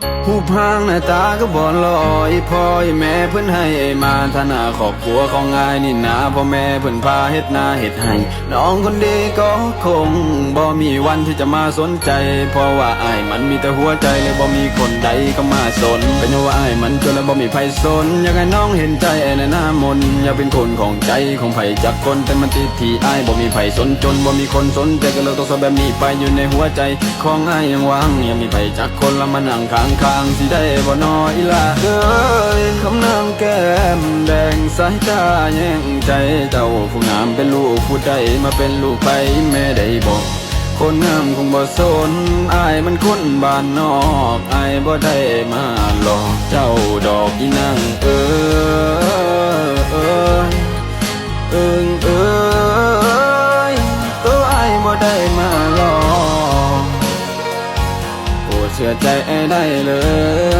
Bye. หูพางหน้าตาก็บ่ลอยพ่อยแม่เพิ่นให้มาฐานะครอบครัวของงายนี่นาพ่อแม่เพิ่นพาเฮ็ดนาเฮ็ดให้น้องคนดีก็คงบ่มีวันที่จะมาสนใจ เพราะว่าอ้ายมันมีแต่หัวใจเลยบ่มีคนใดเข้ามาสน เป็นเพราะว่าอ้ายมันจนแล้วบ่มีไผสน อยากให้น้องเห็นใจในหน้ามนอยากเป็นคนของใจของไผจักคนแต่มันติดที่อ้ายบ่มีไผสนจนบ่มีคนสนใจก็เลยต้องสแบบนี้ไปอยู่ในหัวใจ ของอ้ายยังว่างยังมีไผจักคนละมานั่งข้างข้างสิได้บ่น้อยละเอ้ยคำน้ำแก้มแดงสายตาแย่งใจเจ้าผู้งามเป็นลูกผู้ใดมาเป็นลูกไปแม่ได้บอกคนงามคงบ่สนอายมันคนบ้านนอกอายบ่ได้มาหลอกเจ้าดอกอีนางเอ้ยเอ้ยเอิงเอ้ย เชื่อใจไอ้ได้เลย